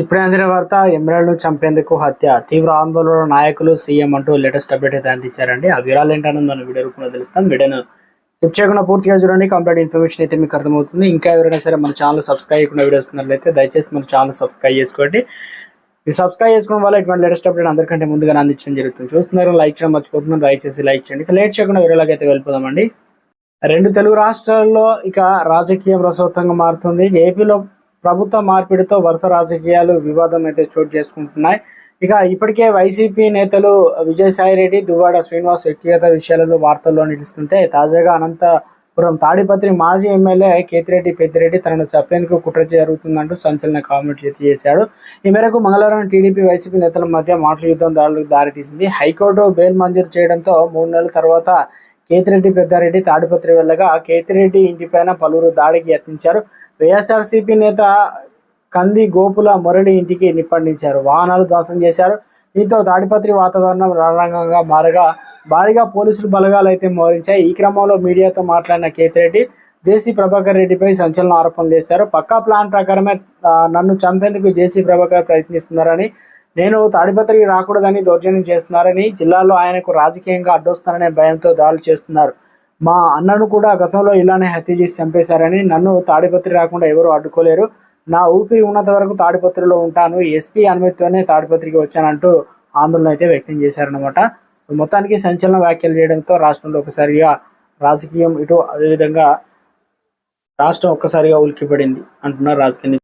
ఇప్పుడే అందిన వార్త ఎమ్మెల్యేలను చంపేందుకు హత్య తీవ్ర ఆందోళన నాయకులు సీఎం అంటూ లేటెస్ట్ అప్డేట్ అయితే అందించారండి. ఆ వివరాలు ఏంటనేది మనం వీడియో రూపంలో తెలుస్తాం. వీడియోను స్కిప్ చేయకుండా పూర్తిగా చూడండి. కంప్లీట్ ఇన్ఫర్మేషన్ అయితే మీకు అర్థమవుతుంది. ఇంకా ఎవరైనా సరే మన ఛానల్ సబ్స్క్రైబ్ చేయకుండా వీడియోస్ ఉన్నట్లయితే దయచేసి మన ఛానల్ సబ్స్క్రైబ్ చేసుకోండి. మీరు సబ్స్క్రైబ్ చేసుకోవడం వల్ల ఇటువంటి లేటెస్ట్ అప్డేట్ అందరికంటే ముందుగా అందించడం జరుగుతుంది. చూస్తున్నారు లైక్ చేయడం మర్చిపోతున్నారు దయచేసి లైక్ చేయండి. ఇక లేట్ చేయకుండా వీడియోలోకి అయితే వెళ్ళిపోదామండి. రెండు తెలుగు రాష్ట్రాల్లో ఇక రాజకీయం రసవత్తంగా మారుతుంది. ఏపీలో ప్రభుత్వ మార్పిడితో వరుస రాజకీయాలు వివాదం అయితే చోటు చేసుకుంటున్నాయి. ఇక ఇప్పటికే వైసీపీ నేతలు విజయసాయి రెడ్డి దువ్వాడ శ్రీనివాస్ వ్యక్తిగత విషయాలలో వార్తల్లో నిలుస్తుంటే తాజాగా అనంతపురం తాడిపత్రి మాజీ ఎమ్మెల్యే కేతిరెడ్డి పెద్దిరెడ్డి తనను చెప్పేందుకు కుట్ర జరుగుతుందంటూ సంచలన కామెంట్లు ఎత్తి చేశాడు. ఈ మేరకు మంగళవారం టీడీపీ వైసీపీ నేతల మధ్య మాటల యుద్ధం దాడులకు దారితీసింది. హైకోర్టు బెయిల్ మంజూరు చేయడంతో మూడు నెలల తర్వాత కేతిరెడ్డి పెద్దారెడ్డి తాడిపత్రి వెళ్ళగా కేతిరెడ్డి ఇంటిపైన పలువురు దాడికి యత్నించారు. వైఎస్ఆర్సీపీ నేత కంది గోపుల మురళి ఇంటికి నిప్పండించారు. వాహనాలు ధ్వంసం చేశారు. దీంతో తాడిపత్రి వాతావరణం రణరంగంగా మారగా భారీగా పోలీసులు బలగాలు అయితే మోహరించాయి. ఈ క్రమంలో మీడియాతో మాట్లాడిన కేతిరెడ్డి జేసీ ప్రభాకర్ రెడ్డిపై సంచలన ఆరోపణలు చేశారు. పక్కా ప్లాన్ ప్రకారమే నన్ను చంపేందుకు జేసీ ప్రభాకర్ ప్రయత్నిస్తున్నారని నేను తాడిపత్రికి రాకూడదని దౌర్జన్యం చేస్తున్నారని జిల్లాలో ఆయనకు రాజకీయంగా అడ్డొస్తాననే భయంతో దాడులు చేస్తున్నారు. మా అన్నను కూడా గతంలో ఇలానే హత్య చేసి చంపేశారని నన్ను తాడిపత్రి రాకుండా ఎవరు అడ్డుకోలేరు నా ఊపిరి ఉన్నంత వరకు తాడిపత్రిలో ఉంటాను. ఎస్పీ అనుమతితోనే తాడిపత్రికి వచ్చానంటూ ఆందోళన అయితే వ్యక్తం చేశారనమాట మొత్తానికి సంచలన వ్యాఖ్యలు చేయడంతో రాష్ట్రంలో ఒకసారిగా రాజకీయం ఇటు అదేవిధంగా రాష్ట్రం ఒక్కసారిగా ఉలిక్కిపడింది అంటున్నారు రాజకీయ